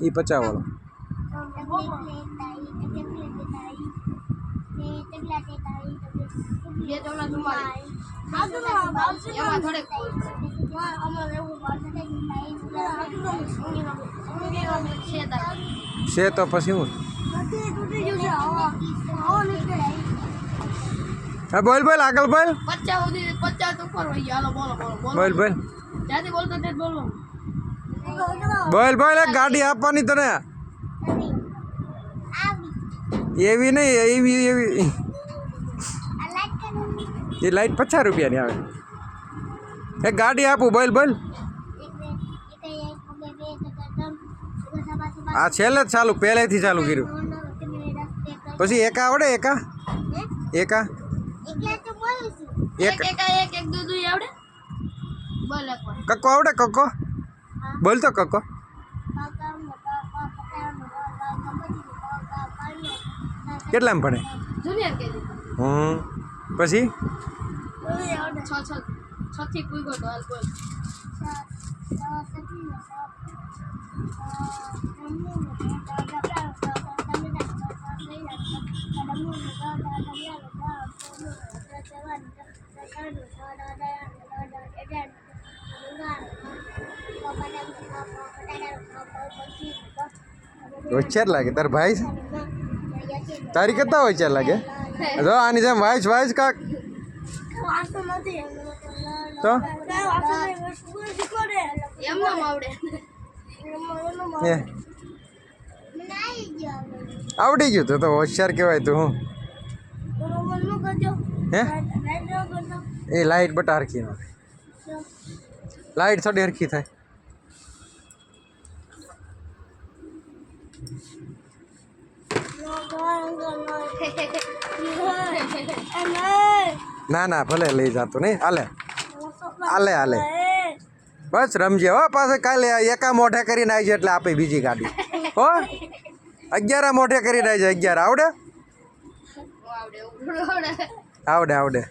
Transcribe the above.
એ પચાસ વાળો છે તો પછી હું હા બોલ બોલ આગળ બોલ પચાસ સુધી પચાસ ઉપર હોય હાલો બોલો બોલો બોલો બોલ બોલ જ્યાંથી બોલતો તે જ બોલો બોલ બોલ એક ગાડી આપવાની તને એવી નહીં એવી એવી એ લાઈટ પચાસ રૂપિયાની આવે એક ગાડી આપું બોલ બોલ આ છેલ્લે જ ચાલુ પહેલેથી ચાલુ કર્યું પછી એકા આવડે એકા એકા એક એક એક આવડે? કક્કો આવડે કક્કો? બોલતો કક્કો. કેટલામાં ભણે હમ. પછી? Thank you. છ થી કોઈ ગયો હાલ બોલ હોશિયાર લાગે તાર ભાઈ છે? તારી કરતા હોશિયાર લાગે જો આની જેમ વાઈસ વાઈસ કાક તો એમ નામ આવડે એ આવડી ગયું તો તો હોશિયાર કહેવાય તું હું હે એ લાઈટ બટા હરખી નો લાઈટ થોડી હરખી થાય ના ના ભલે લઈ જાતો નહીં હાલે હાલે હાલે બસ રમજે હો પાસે કાલે આ એકા મોઢે કરીને આવી છે એટલે આપે બીજી ગાડી હો અગિયાર મોઢે કરીને આવી છે અગિયાર આવડે આવડે આવડે આવડે આવડે.